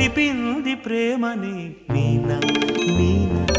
వంతెనై కలిపింది ప్రేమని మీనా మీనా.